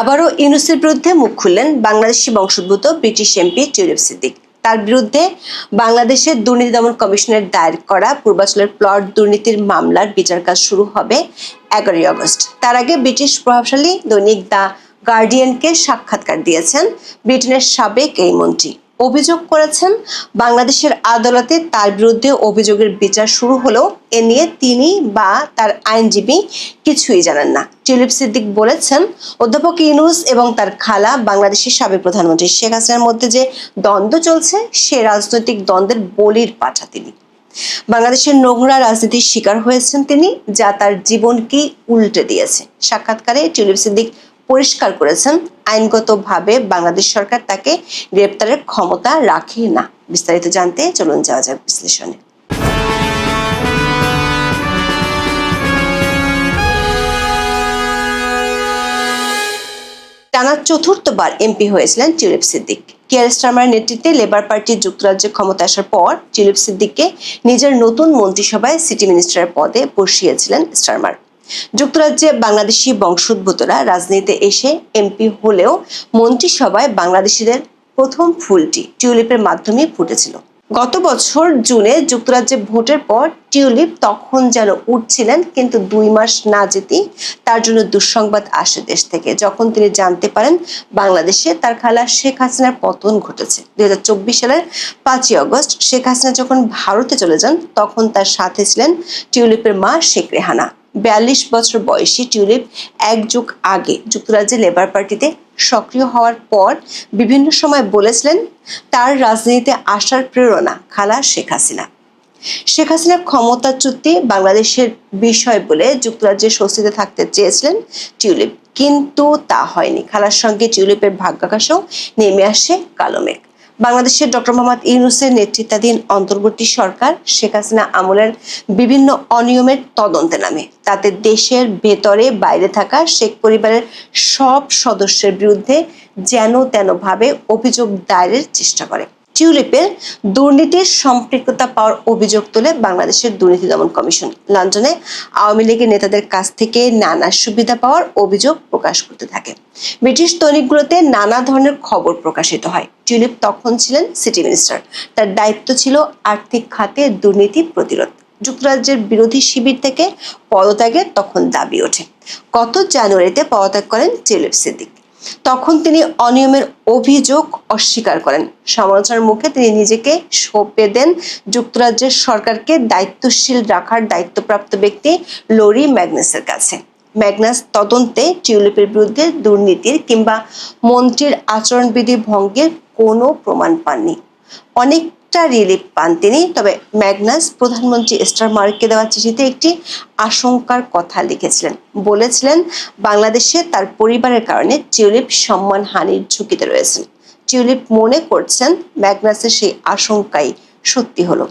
আবারও ইউনুসের বিরুদ্ধে মুখ খুললেন বাংলাদেশি বংশোদ্ভূত ব্রিটিশ এমপি টিউলিপ সিদ্দিক। তার বিরুদ্ধে বাংলাদেশের দুর্নীতি দমন কমিশনের দায়ের করা পূর্বাচলের প্লট দুর্নীতির মামলার বিচার কাজ শুরু হবে এগারোই অগস্ট তার আগে ব্রিটিশ প্রভাবশালী দৈনিক দ্য গার্ডিয়ানকে সাক্ষাৎকার দিয়েছেন ব্রিটেনের সাবেক এই মন্ত্রী। অভিযোগ করেছেন, বাংলাদেশের আদালতে তার বিরুদ্ধে অভিযোগের বিচার শুরু হলেও এ নিয়ে তিনি বা তার আইনজীবী কিছুই জানেন না। টিউলিপ সিদ্দিক বলেছেন, অধ্যাপক ইউনুস এবং তার খালা বাংলাদেশের সাবেক প্রধানমন্ত্রী শেখ হাসিনার মধ্যে যে দ্বন্দ্ব চলছে, সে রাজনৈতিক দ্বন্দ্বের বলির পাঠা তিনি। বাংলাদেশের নোংরা রাজনীতির শিকার হয়েছেন তিনি, যা তার জীবনকে উল্টে দিয়েছে। সাক্ষাৎকারে টিউলিপ সিদ্দিক পরিষ্কার করেছেন, আইনগতভাবে বাংলাদেশ সরকার তাকে গ্রেপ্তারের ক্ষমতা রাখে না। বিস্তারিত জানতে চলুন যাওয়া যাক বিশ্লেষণে। টানা চতুর্থবার এমপি হয়েছিলেন টিউলিপ সিদ্দিক। কিয়ার স্টারমার নেতৃত্বে লেবার পার্টি যুক্তরাজ্যে ক্ষমতা আসার পর টিউলিপ সিদ্দিককে নিজের নতুন মন্ত্রিসভায় সিটি মিনিস্টারের পদে বসিয়েছিলেন স্টারমার যুক্তরাজ্যে বাংলাদেশি বংশোদ্ভূতরা রাজনীতিতে এসে এমপি হলেও মন্ত্রিসভায় বাংলাদেশিদের প্রথম ফুলটি টিউলিপের মাধ্যমে ফুটেছিল। গত বছর জুনে যুক্তরাজ্যে ভোটের পর টিউলিপ তখন যেন উঠছিলেন, কিন্তু দুই মাস না যেতেই তার জন্য দুঃসংবাদ আসে দেশ থেকে। যখন তিনি জানতে পারেন বাংলাদেশে তার খালা শেখ হাসিনার পতন ঘটেছে। দুই হাজার চব্বিশ সালের পাঁচই আগস্ট শেখ হাসিনা যখন ভারতে চলে যান, তখন তার সাথে ছিলেন টিউলিপের মা শেখ রেহানা। বিয়াল্লিশ বছর বয়সী টিউলিপ এক যুগ আগে যুক্তরাজ্যে লেবার পার্টিতে সক্রিয় হওয়ার পর বিভিন্ন সময় বলেছিলেন তার রাজনীতিতে আসার প্রেরণা খালা শেখ হাসিনা। শেখ হাসিনার ক্ষমতা ক্ষমতাচ্যুতি বাংলাদেশের বিষয় বলে যুক্তরাজ্যে স্বস্তিতে থাকতে চেয়েছিলেন টিউলিপ, কিন্তু তা হয়নি। খালার সঙ্গে টিউলিপের ভাগ্যাকাশেও নেমে আসে কালো মেঘ। বাংলাদেশের ডক্টর মোহাম্মদ ইউনুসের নেতৃত্বাধীন অন্তর্বর্তী সরকার শেখ হাসিনা আমলের বিভিন্ন অনিয়মের তদন্তে নামে। তাতে দেশের ভেতরে বাইরে থাকা শেখ পরিবারের সব সদস্যের বিরুদ্ধে যেন তেনভাবে অভিযোগ দায়েরের চেষ্টা করে। টিউলিপের দুর্নীতির সম্পৃক্ততা পাওয়ার অভিযোগ তোলে বাংলাদেশের দুর্নীতি দমন কমিশন। লন্ডনে আওয়ামী লীগের নেতাদের কাছ থেকে নানা সুবিধা পাওয়ার অভিযোগ প্রকাশ করতে থাকে। ব্রিটিশ দৈনিকগুলোতে নানা ধরনের খবর প্রকাশিত হয়। টিউলিপ তখন ছিলেন সিটি মিনিস্টার। তার দায়িত্ব ছিল আর্থিক খাতে দুর্নীতি প্রতিরোধ। যুক্তরাজ্যের বিরোধী শিবির থেকে পদত্যাগের তখন দাবি ওঠে। গত জানুয়ারিতে পদত্যাগ করেন টিউলিপ সিদ্দিক। তখন তিনি অনিয়মের অভিযোগ অস্বীকার করেন। সমালোচনার মুখে তিনি নিজেকে সঁপে দেন। যুক্তরাজ্যের সরকারকে দায়িত্বশীল রাখার দায়িত্বপ্রাপ্ত ব্যক্তি লরি ম্যাগনাসের কাছে। ম্যাগনাস তদন্তে টিউলিপের বিরুদ্ধে দুর্নীতির কিংবা মন্ত্রীর আচরণবিধি ভঙ্গের কোনো প্রমাণ পাননি। অনেকটা রিলিফ পান তিনি। তবে ম্যাগনাস প্রধানমন্ত্রী স্টারমার্ককে দেওয়া চিঠিতে একটি আশঙ্কার কথা লিখেছিলেন। বলেছিলেন, বাংলাদেশে তার পরিবারের কারণে টিউলিপ সম্মান হানির ঝুঁকিতে রয়েছেন টিউলিপ মনে করছেন, ম্যাগনাসের সেই আশঙ্কাই সত্যি হলো।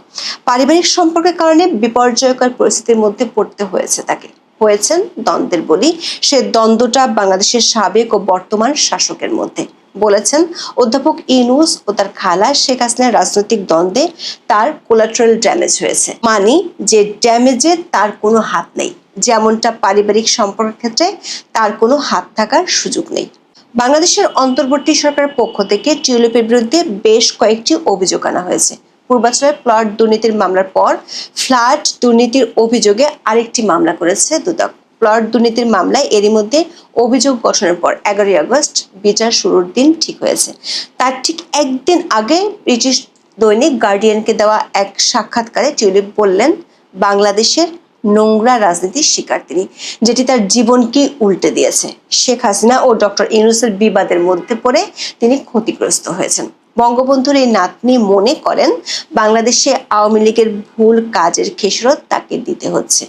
পারিবারিক সম্পর্কের কারণে বিপর্যয়কর পরিস্থিতির মধ্যে পড়তে হয়েছে তাকে। হয়েছেন দ্বন্দ্বের বলি। সে দ্বন্দ্বটা বাংলাদেশের সাবেক ও বর্তমান শাসকের মধ্যে। বলেছেন, অধ্যাপক ইনুস ও তার খালা শেখ হাসিনার রাজনৈতিক দ্বন্দ্বে তার কোলাট্রাল ড্যামেজ হয়েছে। মানি যে ড্যামেজে তার কোনো হাত নেই। যেমনটা পারিবারিক সম্পর্কের ক্ষেত্রে তার কোনো হাত থাকার সুযোগ নেই। বাংলাদেশের অন্তর্বর্তী সরকারের পক্ষ থেকে টিউলিপের বিরুদ্ধে বেশ কয়েকটি অভিযোগ আনা হয়েছে। পূর্বাচলের প্লট দুর্নীতির মামলার পর ফ্ল্যাট দুর্নীতির অভিযোগে আরেকটি মামলা করেছে দুদক। প্লট দুর্নীতির মামলায় এরই মধ্যে অভিযোগ গঠনের পর এগারোই আগস্ট বিচার শুরুর দিন ঠিক হয়েছে। তার ঠিক একদিন আগে ব্রিটিশ দৈনিক গার্ডিয়ানকে দেওয়া এক সাক্ষাৎকারে টিউলিপ বললেন, বাংলাদেশের নোংরা রাজনীতির শিকার তিনি, যেটি তার জীবনকে উল্টে দিয়েছে। শেখ হাসিনা ও ডক্টর ইউনুসের বিবাদের মধ্যে পড়ে তিনি ক্ষতিগ্রস্ত হয়েছেন। বঙ্গবন্ধুর এই নাতনি মনে করেন, বাংলাদেশে আওয়ামী লীগের ভুল কাজের খেসরত তাকে দিতে হচ্ছে।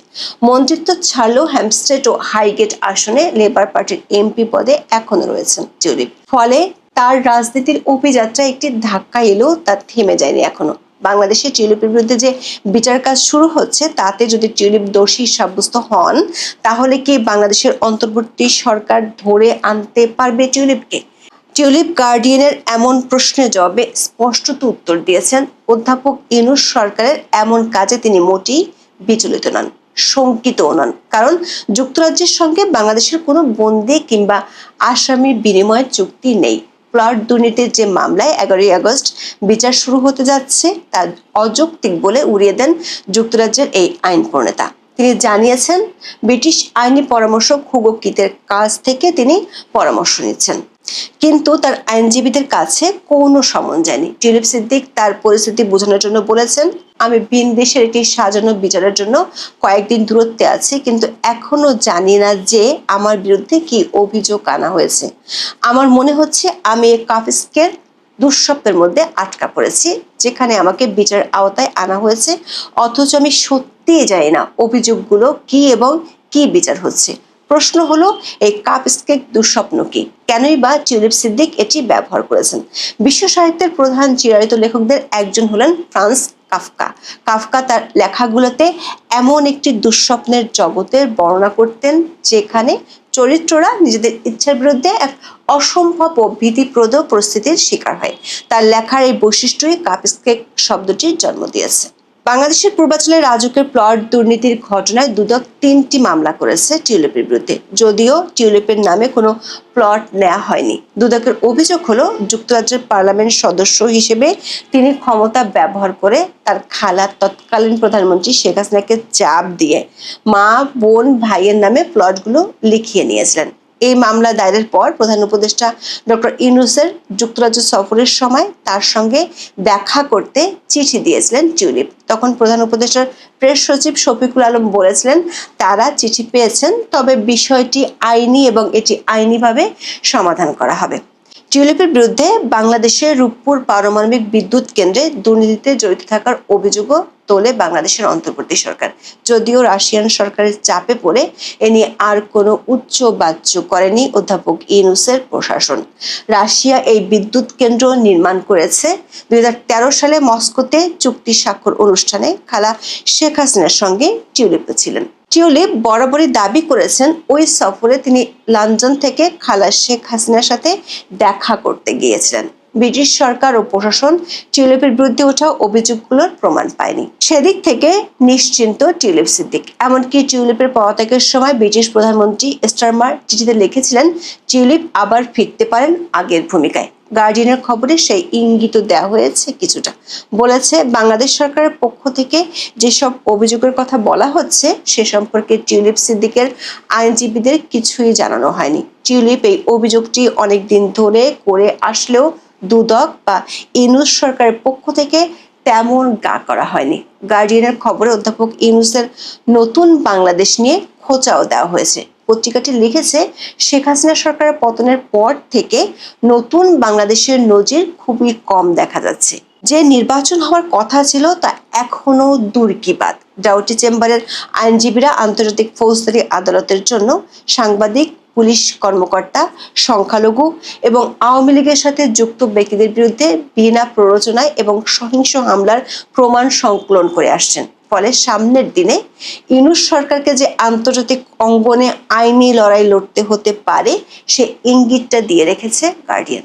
মন্ত্রিত্ব ছাড়লেও হ্যামস্টেড ও হাইগেট আসনে লেবার পার্টির এমপি পদে এখনও রয়েছেন টিউলিপ। ফলে তার রাজনীতির অভিযাত্রা একটি ধাক্কা এলেও তা থেমে যায়নি এখনও। বাংলাদেশে টিউলিপের বিরুদ্ধে যে বিচার কাজ শুরু হচ্ছে, তাতে যদি টিউলিপ দোষী সাব্যস্ত হন, তাহলে কি বাংলাদেশের অন্তর্বর্তী সরকার ধরে আনতে পারবে টিউলিপকে? টিউলিপ গার্ডিয়ানের এমন প্রশ্নের জবাবে স্পষ্টত উত্তর দিয়েছেন অধ্যাপক ইনুস সরকারের এমন কাজে তিনি মোটেই বিচলিত নন, শঙ্কিতও নন। কারণ যুক্তরাজ্যের সঙ্গে বাংলাদেশের কোনো বন্দি কিংবা আসামি বিনিময় চুক্তি নেই। প্লট দুর্নীতির যে মামলায় এগারোই আগস্ট বিচার শুরু হতে যাচ্ছে, তা অযৌক্তিক বলে উড়িয়ে দেন যুক্তরাজ্যের এই আইন প্রণেতা তিনি জানিয়েছেন, ব্রিটিশ আইনি পরামর্শক হুগো কিতের কাছ থেকে তিনি পরামর্শ নিচ্ছেন। কিন্তু তার আইনজীবীদের কাছে কোনো সমন যায়নি। টিউলিপ সিদ্দিক তার পরিস্থিতি বোঝানোর জন্য বলেছেন, আমি বিন দেশের একটি সাজানো বিচারের জন্য কয়েকদিন দূরত্বে আছি, কিন্তু এখনও জানি না যে আমার বিরুদ্ধে কি অভিযোগ আনা হয়েছে। আমার মনে হচ্ছে আমি কাফিসকের দুঃস্বপ্নের মধ্যে আটকা পড়েছি, যেখানে আমাকে বিচার আওতায় আনা হয়েছে, অথচ আমি সত্যিই জানি না অভিযোগগুলো কি এবং কি বিচার হচ্ছে। প্রশ্ন হলো, এই কাপ স্কেক দুঃস্বপ্ন কি? কেনই বা টিউলিপ সিদ্দিক এটি ব্যবহার করেছেন? বিশ্ব সাহিত্যের প্রধান চিরায়িত লেখকদের একজন হলেন ফ্রান্স কাফকা। কাফকা তার লেখাগুলোতে এমন একটি দুঃস্বপ্নের জগতের বর্ণনা করতেন, যেখানে চরিত্ররা নিজেদের ইচ্ছার বিরুদ্ধে এক অসম্ভব ও ভীতিপ্রদ পরিস্থিতির শিকার হয়। তার লেখার এই বৈশিষ্ট্যই কাপস্কেক শব্দটির জন্ম দিয়েছে। বাংলাদেশের পূর্বাঞ্চলের রাজুকের প্লট দুর্নীতির ঘটনায় দুদক তিনটি মামলা করেছে টিউলিপের বিরুদ্ধে। যদিও টিউলিপের নামে কোনো প্লট নেওয়া হয়নি। দুদকের অভিযোগ হলো, যুক্তরাজ্যের পার্লামেন্ট সদস্য হিসেবে তিনি ক্ষমতা ব্যবহার করে তার খালা তৎকালীন প্রধানমন্ত্রী শেখ হাসিনাকে চাপ দিয়ে মা, বোন, ভাইয়ের নামে প্লটগুলো লিখিয়ে নিয়েছিলেন। এই মামলা দায়েরের পর প্রধান উপদেষ্টা ডক্টর ইউনুসের যুক্তরাজ্য সফরের সময় তার সঙ্গে দেখা করতে চিঠি দিয়েছিলেন টিউলিপ। তখন প্রধান উপদেষ্টার প্রেস সচিব শফিকুল আলম বলেছিলেন, তারা চিঠি পেয়েছেন, তবে বিষয়টি আইনি এবং এটি আইনিভাবে সমাধান করা হবে। টিউলিপের বিরুদ্ধে বাংলাদেশের রূপপুর পারমাণবিক বিদ্যুৎ কেন্দ্রে দুর্নীতিতে জড়িত থাকার অভিযোগও তোলে বাংলাদেশের অন্তর্বর্তী সরকার। যদিও রাশিয়ান সরকারের চাপে পড়ে, এ নিয়ে আর কোনো উচ্চ বাচ্য করেনি অধ্যাপক ইনুসের প্রশাসন। রাশিয়া এই বিদ্যুৎ কেন্দ্র নির্মাণ করেছে। দুই হাজার তেরো সালে মস্কোতে চুক্তি স্বাক্ষর অনুষ্ঠানে খালা শেখ হাসিনার সঙ্গে টিউলিপও ছিলেন। টিউলিপ বরাবরই দাবি করেছেন, ওই সফরে তিনি লন্ডন থেকে খালা শেখ হাসিনার সাথে দেখা করতে গিয়েছিলেন। ব্রিটিশ সরকার ও প্রশাসন টিউলিপের বিরুদ্ধে ওঠা অভিযোগগুলোর প্রমাণ পায়নি। সেদিক থেকে নিশ্চিন্ত টিউলিপ সিদ্দিক। এমনকি টিউলিপের পদত্যাগের সময় ব্রিটিশ প্রধানমন্ত্রী স্টারমার চিঠিতে লিখেছিলেন, টিউলিপ আবার ফিরতে পারেন আগের ভূমিকায়। গার্ডিয়ানের খবরে সেই ইঙ্গিত দেওয়া হয়েছে কিছুটা। বলেছে, বাংলাদেশ সরকারের পক্ষ থেকে যেসব অভিযোগের কথা বলা হচ্ছে, সে সম্পর্কে টিউলিপ সিদ্দিকের আইনজীবীদের কিছুই জানানো হয়নি। টিউলিপ এই অভিযোগটি অনেকদিন ধরে করে আসলেও দুদক বা ইনুস সরকারের পক্ষ থেকে তেমন গা করা হয়নি। গার্ডিয়ানের খবরে অধ্যাপক ইউনুসের নতুন বাংলাদেশ নিয়ে খোঁচাও দেওয়া হয়েছে। পত্রিকাটি লিখেছে, শেখ হাসিনা সরকারের পতনের পর থেকে নতুন বাংলাদেশের নজির খুবই কম দেখা যাচ্ছে। যে নির্বাচন হওয়ার কথা ছিল তা এখনও দূর কি বাদ ডাউটি চেম্বারের আইনজীবীরা আন্তর্জাতিক ফৌজদারি আদালতের জন্য সাংবাদিক পুলিশ কর্মকর্তা, সংখ্যালঘু এবং আওয়ামী লীগের সাথে যুক্ত ব্যক্তিদের বিরুদ্ধে বিনা প্ররোচনায় এবং সহিংস হামলার প্রমাণ সংকলন করে আসছেন। ফলে সামনের দিনে ইনুস সরকারকে যে আন্তর্জাতিক অঙ্গনে আইনি লড়াই লড়তে হতে পারে, সে ইঙ্গিতটা দিয়ে রেখেছে গার্ডিয়ান